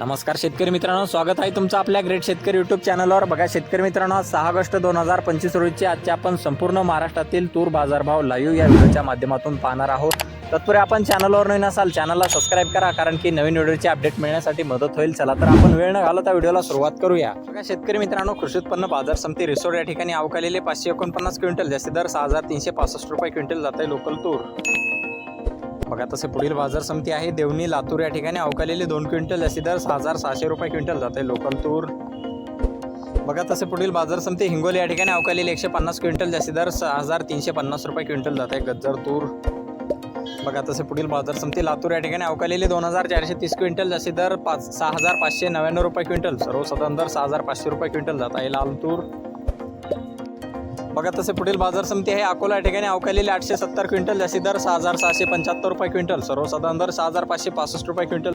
नमस्कार शेतकरी मित्रांनो स्वागत आहे तुमचं आपल्या ग्रेट शेतकरी यूट्यूब चॅनलवर बघा शेतकरी मित्रांनो सहा ऑगस्ट दोन हजार पंचवीस रोजीचे आजचे आपण संपूर्ण महाराष्ट्रातील तूर बाजारभाव लाईव्ह या व्हिडिओच्या माध्यमातून पाहणार आहोत. तत्पूर्वी आपण चॅनलवर नवीन असाल चॅनलला सबस्क्राईब करा कारण की नवीन व्हिडिओचे अपडेट मिळण्यासाठी मदत होईल. चला तर आपण वेळ न घालवता व्हिडिओला सुरुवात करूया. बघा शेतकरी मित्रांनो कृषी उत्पन्न बाजार समिती रिसोड या ठिकाणी अवकालेले पाचशे एकोणपन्नास क्विंटल जास्ती दर सहा हजार तीनशे पासष्ट रुपये क्विंटल जात आहे लोकल तूर. बघा तसे पुढील बाजार समिती आहे. देवणी लातूर या ठिकाणी अवकालेली दोन क्विंटल जास्ती दर सहा हजार सहाशे रुपये क्विंटल जाते लोकल तूर. बघा तसे पुढील बाजार समिती हिंगोली या ठिकाणी अवकालेली एकशे पन्नास क्विंटल जास्ती दर सहा हजार तीनशे पन्नास रुपये क्विंटल जाते गज्जर तूर. बघा तसे पुढील बाजार समिती लातूर या ठिकाणी अवकालेली दोन हजार चारशे तीस क्विंटल जास्ती दर पाच सहा हजार पाचशे नव्याण्णव रुपये क्विंटल सर्वसाधारण दर सहा हजार पाचशे रुपये क्विंटल जात आहे लाल तूर. बघा तसे पुढील बाजार समिती आहे. अकोला या ठिकाणी अवकालेली आठशे सत्तर क्विंटल जास्ती दर सहा हजार सहाशे पंच्याहत्तर रुपये क्विंटल सर्वसाधारण दर सहा हजार पाचशे पासष्ट रुपये क्विंटल.